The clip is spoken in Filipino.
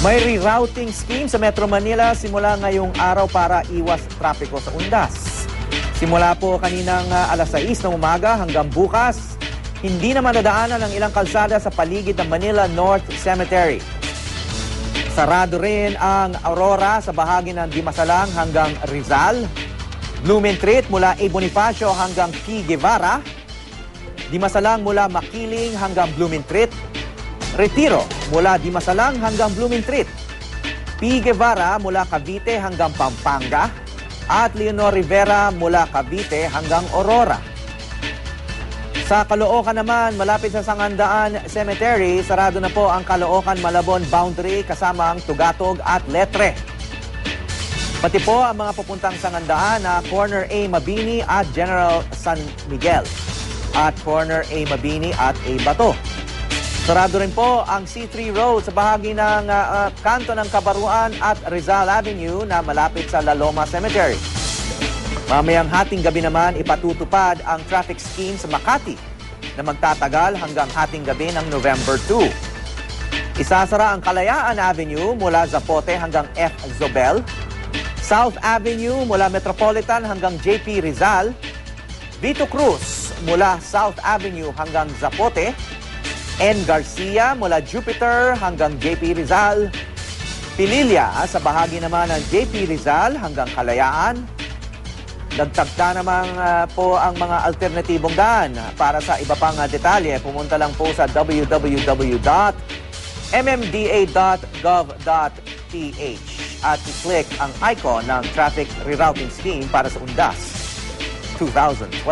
May rerouting scheme sa Metro Manila simula ngayong araw para iwas trapiko sa undas. Simula po kaninang ah, alas 6 ng umaga hanggang bukas, hindi na madadaanan ang ilang kalsada sa paligid ng Manila North Cemetery. Sarado rin ang Aurora sa bahagi ng Dimasalang hanggang Rizal, Blumentritt mula A. Bonifacio hanggang P. Guevara, Dimasalang mula Makiling hanggang Blumentritt, Retiro mula Dimasalang hanggang Blumentritt, P. Guevara mula Cavite hanggang Pampanga, at Leonor Rivera mula Cavite hanggang Aurora. Sa Caloocan naman, malapit sa Sangandaan Cemetery, sarado na po ang Caloocan Malabon boundary kasama ang Tugatog at Letre. Pati po ang mga pupuntang Sangandaan na Corner A Mabini at General San Miguel at Corner A Mabini at A Bato. Sarado rin po ang C3 Road sa bahagi ng ah, ah, kanto ng Kabaruan at Rizal Avenue na malapit sa La Loma Cemetery. Mamayang hating gabi naman ipatutupad ang traffic scheme sa Makati na magtatagal hanggang hating gabi ng November 2. Isasara ang Kalayaan Avenue mula Zapote hanggang F. Zobel, South Avenue mula Metropolitan hanggang JP Rizal, Vito Cruz mula South Avenue hanggang Zapote, N. Garcia mula Jupiter hanggang JP Rizal, Pililla sa bahagi naman ng JP Rizal hanggang Kalayaan, Dagtagta naman ah, po ang mga alternatibong daan. Para sa iba pang ah, detalye, pumunta lang po sa www.mmda.gov.ph at i-click ang icon ng Traffic Rerouting Scheme para sa UNDAS 2012.